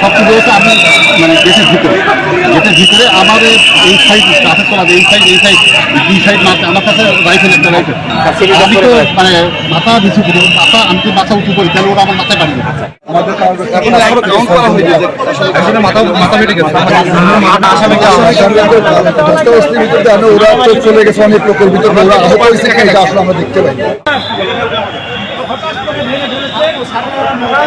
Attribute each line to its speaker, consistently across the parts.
Speaker 1: সবচেয়ে আমি মানে দেশের ভিতরে। গেটের ভিতরে আমার এই সাইড ট্রাফিক চলাবে এই সাইড এই সাইড দুই সাইড মারতে আমার কাছে রাইফেল একটা রাইফেল আমি তো মানে মাথা নিচু মাথা আমি তো মাথা উঁচু করি তাহলে ওরা আমার মাথায় বাড়ি
Speaker 2: যাবে ওরা চলে গেছে অনেক লোকের ভিতরে আমরা দেখতে পাই।
Speaker 3: পাই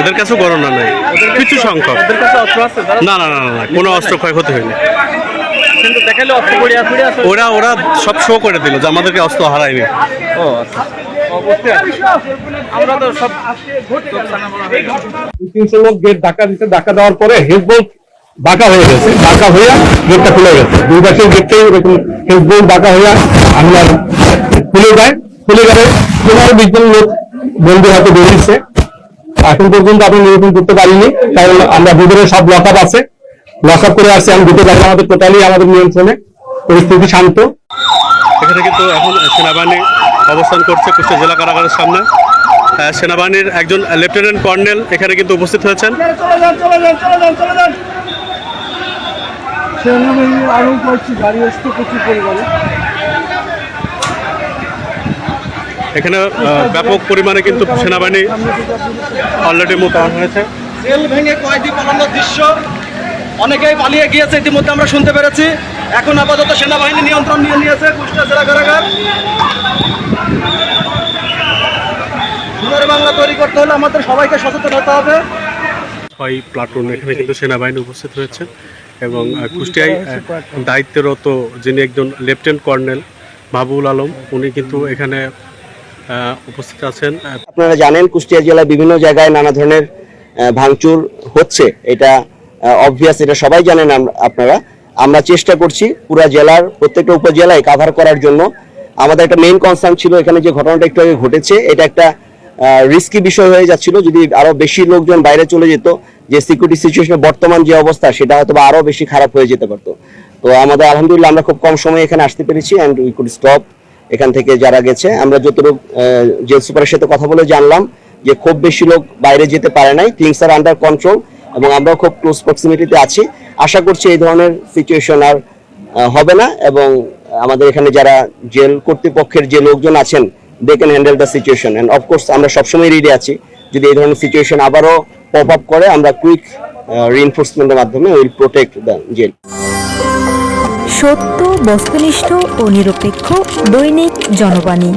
Speaker 3: এদের কাছেও গণনা নাই। কিছু সংখ্যক। না না না না না কোনো অস্ত্র ক্ষয়ক্ষতি হয়নি।
Speaker 4: কিন্তু দেখালে অস্ত্র আছে
Speaker 3: ওরা ওরা সব শো করে দিল যে আমাদেরকে অস্ত্র হারায়নি।
Speaker 4: ও আচ্ছা। আমরা তো সব
Speaker 5: তিনশো লোক গেট ধাক্কা দিতে ধাক্কা দেওয়ার পরে বাঁকা হয়ে গেছে। বাঁকা হইয়া গেটটা খুলে গেছে। দুই পাশের গেটটাই এরকম হেজবল বাঁকা হইয়া আপনার খুলে যায়। খুলে গেলে পনেরো বিশ জন লোক বন্ধু হাতে বেরিয়েছে। এখন পর্যন্ত আপনি নিরূপণ করতে পারিনি কারণ আমরা ভিতরে সব লক আপ আছে। লক আপ করে আসছে আমি দুটো আমাদের টোটালি আমাদের নিয়ন্ত্রণে। পরিস্থিতি শান্ত।
Speaker 3: এখানে কিন্তু এখন সেনাবাহিনী অবস্থান করছে কুষ্টিয়া জেলা কারাগারের সামনে। সেনাবাহিনীর একজন লেফটেন্যান্ট কর্নেল এখানে কিন্তু উপস্থিত হয়েছেন। এখানে ব্যাপক পরিমাণে কিন্তু সেনাবাহিনী অলরেডি মোতায়েন হয়েছে।
Speaker 4: জেল ভেঙে কয়েদি পালানোর দৃশ্য অনেকেই পালিয়ে গিয়েছে, ইতিমধ্যে আমরা শুনতে পেরেছি। এখন আপাতত সেনাবাহিনী নিয়ন্ত্রণ নিয়ে নিয়েছে কুষ্টিয়া জেলা কারাগার। সোনার বাংলা তৈরি করতে হলে আমাদের সবাইকে সচেতন হতে হবে।
Speaker 3: ছয় প্লাটুন এখানে কিন্তু সেনাবাহিনী উপস্থিত রয়েছে এবং কুষ্টিয়ায় দায়িত্বরত যিনি একজন লেফটেন্যান্ট কর্নেল মাহবুল আলম উনি কিন্তু এখানে উপস্থিত আছেন।
Speaker 6: আপনারা জানেন কুষ্টিয়া জেলায় বিভিন্ন জায়গায় নানা ধরনের ভাঙচুর হচ্ছে। এটা অবভিয়াস এটা সবাই জানেন আপনারা। আমরা চেষ্টা করছি পুরা জেলার প্রত্যেকটা উপজেলায় কাভার করার জন্য আমাদের একটা মেইন কনসার্ন ছিল, এখানে যে ঘটনাটা একটু আগে ঘটেছে, এটা একটা রিস্কি বিষয় হয়ে যাচ্ছিল, যদি আরও বেশি লোকজন বাইরে চলে যেত, যে সিকিউরিটি সিচুয়েশনের বর্তমান যে অবস্থা, সেটা হয়তো বা আরও বেশি খারাপ হয়ে যেতে পারতো। তো আমাদের আলহামদুলিল্লাহ আমরা খুব কম সময়ে এখানে আসতে পেরেছি অ্যান্ড উই কুড স্টপ এখান থেকে যারা গেছে। আমরা যতটুকু জেল সুপারের সাথে কথা বলে জানলাম যে খুব বেশি লোক বাইরে যেতে পারে নাই থিংস আর আন্ডার কন্ট্রোল এবং আমরাও খুব ক্লোজ প্রক্সিমিটিতে আছি। আশা করছি এই ধরনের সিচুয়েশন আর হবে না, এবং আমাদের এখানে যারা জেল কর্তৃপক্ষের যে লোকজন আছেন they can handle the situation and of course আমরা সবসময় রেডি আছি। যদি এই ধরনের সিচুয়েশন আবারও পপ আপ করে, আমরা কুইক রিএনফোর্সমেন্টের মাধ্যমে উইল প্রোটেক্ট দ্য জেল
Speaker 7: সত্য, বস্তুনিষ্ঠ ও নিরপেক্ষ দৈনিক জনবাণী।